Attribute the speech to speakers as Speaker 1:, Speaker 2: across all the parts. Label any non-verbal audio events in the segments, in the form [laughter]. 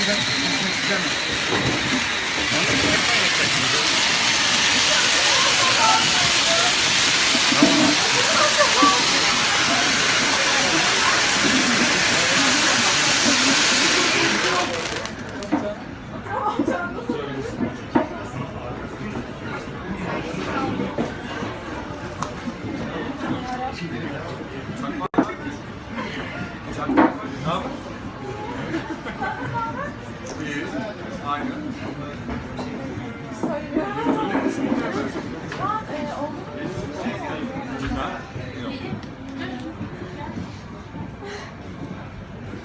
Speaker 1: eskiden eskiden Ne haber? İyi. Aynen.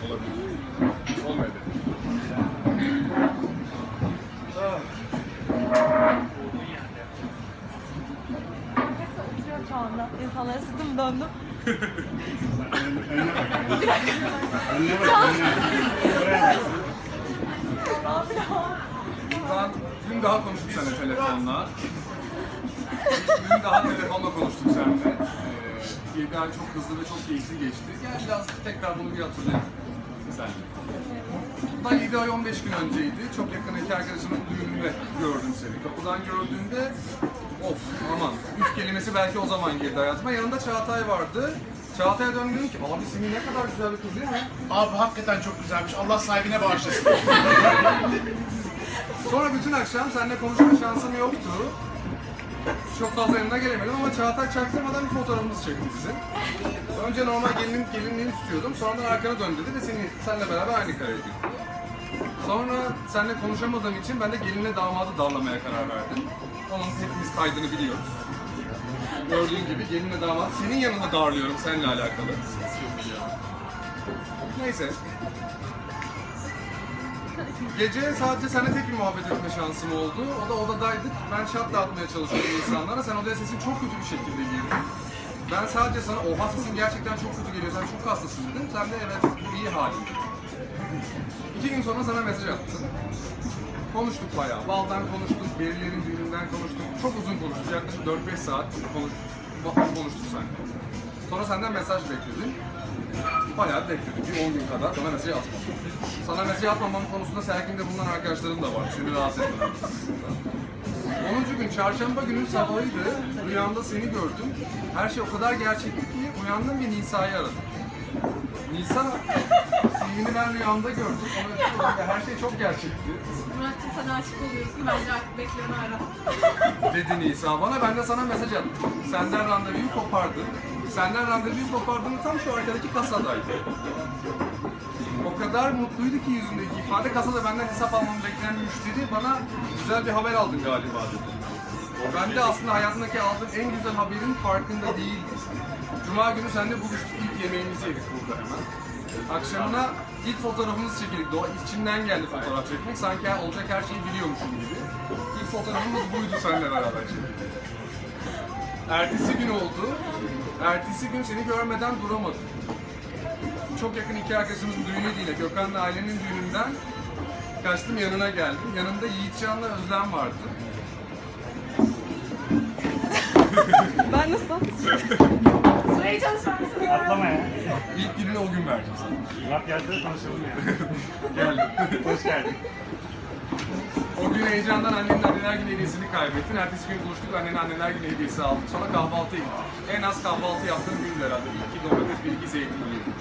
Speaker 1: Olabilir. Olmadı. Ah.
Speaker 2: Şu anda. İnsanlara sırtım döndüm.
Speaker 1: Önüne bak, önüne. Bak. Ben dün seninle telefonla. Dün daha telefonla konuştuk seninle. Ee, 7 ay çok hızlı ve çok keyifli geçti. Gel biraz tekrar bunu bir hatırlayalım. Seninle. Bundan 7 ay 15 gün önceydi. Çok yakın iki arkadaşımın düğününde gördüm seni. Kapıdan gördüğümde of aman üç kelimesi belki o zaman girdi hayatıma. Yanında Çağatay vardı. Çağatay'a döndüm dedim ki abi Simi ne kadar güzel bir kız değil mi?
Speaker 3: Abi hakikaten çok güzelmiş. Allah sahibine bağışlasın. [laughs]
Speaker 1: Sonra bütün akşam seninle konuşma şansım yoktu. Çok fazla yanına gelemedim ama Çağatay çaktırmadan bir fotoğrafımızı çekti bizim. Önce normal gelin gelinliğini tutuyordum. Sonradan arkana dön dedi ve seni seninle beraber aynı kareye girdim. Sonra seninle konuşamadığım için ben de gelinle damadı darlamaya karar verdim. Onun hepimiz kaydını biliyoruz. Gördüğün gibi gelinle damat senin yanında darlıyorum seninle alakalı. Neyse. Gece sadece seninle tek bir muhabbet etme şansım oldu. O da odadaydık. Ben şat dağıtmaya çalışıyordum insanlara. Sen odaya sesin çok kötü bir şekilde girdin. Ben sadece sana oha sesin gerçekten çok kötü geliyor. Sen çok hastasın dedim. Sen de evet iyi halin. İki gün sonra sana mesaj attım. Konuştuk bayağı. Baldan konuştuk, birilerin düğününden konuştuk. Çok uzun konuştuk. Yaklaşık 4-5 saat konuş, konuştuk seninle. Sonra senden mesaj bekledim. Bayağı bekledim. Bir 10 gün kadar bana mesaj atmadın. Sana mesaj atmamam konusunda Serkin'de bulunan arkadaşlarım da var. Seni rahatsız etmeden. 10. gün çarşamba günü sabahıydı. Rüyamda seni gördüm. Her şey o kadar gerçekti ki uyandım ve Nisa'yı aradım. Nisa, Selin'i ben rüyamda gördüm. Ona öpüyorum ve her şey çok gerçekti.
Speaker 4: Murat'cığım sen aşık oluyorsun. Bence artık bekleme ara.
Speaker 1: Dedi Nisa bana. Ben de sana mesaj attım. Senden randevuyu kopardım. Senden randevuyu kopardığımda tam şu arkadaki kasadaydı. O kadar mutluydu ki yüzündeki ifade. Kasada benden hesap almamı bekleyen müşteri bana güzel bir haber aldın galiba dedi. Ben de aslında hayatımdaki aldığım en güzel haberin farkında değildim. Cuma günü seninle buluştuk. ilk yemeğimizi yedik burada hemen. Akşamına ilk fotoğrafımız çekildik. Doğa içimden geldi fotoğraf çekmek. Sanki olacak her şeyi biliyormuşum gibi. İlk fotoğrafımız buydu seninle beraber çektik. Ertesi gün oldu. Ertesi gün seni görmeden duramadım. Çok yakın iki arkadaşımızın düğünü değil, Gökhan'la ailenin düğününden kaçtım yanına geldim. Yanında Yiğitcan'la Özlem vardı.
Speaker 2: Ben nasıl?
Speaker 4: Heyecanı şarkısı.
Speaker 5: Atlama ya.
Speaker 1: İlk gününü o gün verdim sana.
Speaker 5: Murat gelse de konuşalım ya. [laughs]
Speaker 1: Geldim.
Speaker 5: Hoş geldin.
Speaker 1: O gün heyecandan annenin anneler günü hediyesini kaybettin. Ertesi gün buluştuk annenin anneler günü hediyesi aldık. Sonra kahvaltıya gittik. En az kahvaltı yaptığım gündü herhalde. Bir iki domates, bir iki zeytin yedim.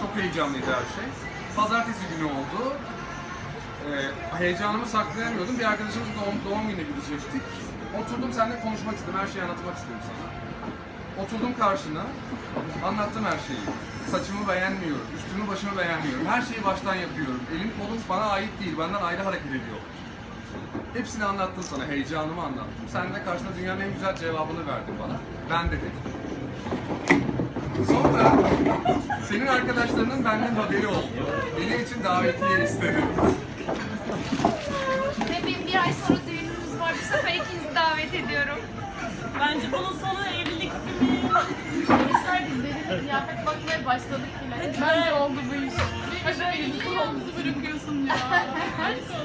Speaker 1: Çok heyecanlıydı her şey. Pazartesi günü oldu. Ee, heyecanımı saklayamıyordum. Bir arkadaşımız doğum, doğum gününe gidecektik. Oturdum seninle konuşmak istedim. Her şeyi anlatmak istedim sana. Oturdum karşına. Anlattım her şeyi. Saçımı beğenmiyorum. Üstümü başımı beğenmiyorum. Her şeyi baştan yapıyorum. Elim kolum bana ait değil. Benden ayrı hareket ediyor. Hepsini anlattım sana. Heyecanımı anlattım. Sen de karşına dünyanın en güzel cevabını verdin bana. Ben de dedim. Sonra senin arkadaşlarının benden haberi oldu. Benim için davetiye istedi.
Speaker 4: Ve benim bir ay sonra düğünümüz var. Bu sefer ikinizi davet ediyorum.
Speaker 2: Bence bunun sonu evlilik filmi.
Speaker 4: Gençler biz belirli kıyafet bakmaya başladık bile. Bence oldu bu iş. Böyle yıkılmamızı bırakıyorsun ya. [laughs]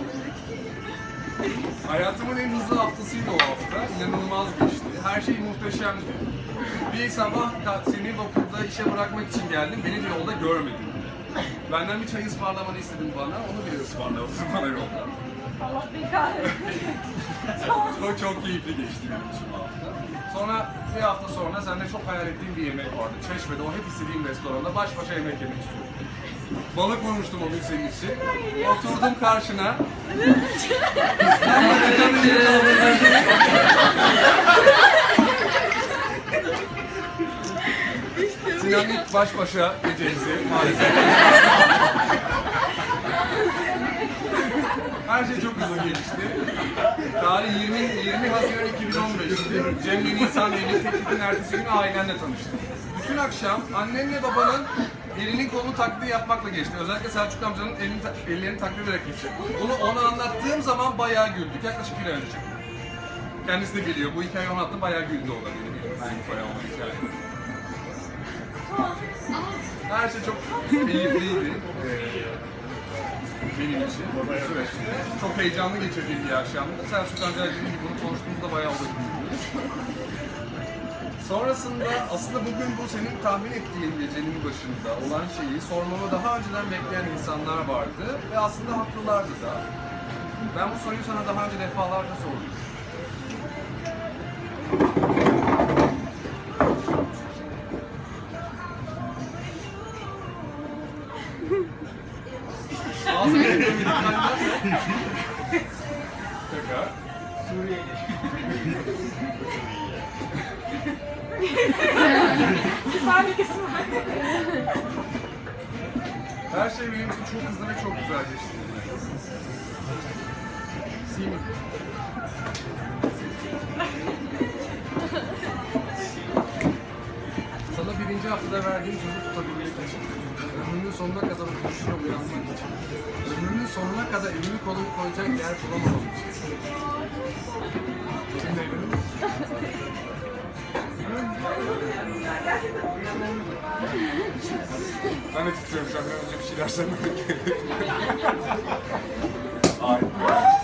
Speaker 1: Hayatımın en hızlı haftasıydı o hafta. İnanılmaz geçti. Her şey muhteşemdi. Bir sabah da seni okulda işe bırakmak için geldim. Beni de yolda görmedin. Benden bir çay ısmarlamanı istedim bana, onu bile ısmarlamadın bana yolda.
Speaker 2: Allah beni kahretsin.
Speaker 1: Çok, çok keyifli geçti benim için bu hafta. Sonra bir hafta sonra seninle çok hayal ettiğim bir yemek vardı. Çeşme'de o hep istediğim restoranda baş başa yemek yemek istiyorum. Balık vurmuştum o gün senin için. Oturdum karşına. Bana. Sinan ilk baş başa gecenizi maalesef. Her şey çok hızlı gelişti. Tarih 20, 20 Haziran 2015'ti. Cem'le Nisan evlilik teklifinin ertesi günü ailenle tanıştım. Bütün akşam annenle babanın elinin kolunu taklidi yapmakla geçti. Özellikle Selçuk amcanın elini, ellerini taklit ederek geçti. Bunu ona anlattığım zaman bayağı güldük. Yaklaşık bir ay önce. Kendisi de biliyor. Bu hikayeyi ona attım bayağı güldü o da benim. Ben bayağı ona hikaye. Her şey çok keyifliydi. Ee, benim için bu süreçte. Çok heyecanlı geçirdiğim bir akşamdı. Selçuk amca dediğim gibi bunu konuştuğumuzda bayağı oldu. Sonrasında aslında bugün bu senin tahmin ettiğin gecenin başında olan şeyi sormamı daha önceden bekleyen insanlar vardı ve aslında haklılardı da. Ben bu soruyu sana daha önce defalarca sordum. Ağzını yapıyorum Tekrar.
Speaker 2: Güzel [laughs] bir kısmı.
Speaker 1: Her şey benim için çok hızlı ve çok güzel geçti. Simin. Sana birinci haftada verdiğim sözü tutabilmek için. Ömrümün sonuna kadar o kuşuna uyanmak için. Ömrümün sonuna kadar elimi kolumu koyacak yer bulamamam için. Misin? Ben de titriyorum senden önce bir şeyler söylemek. Ay. [laughs]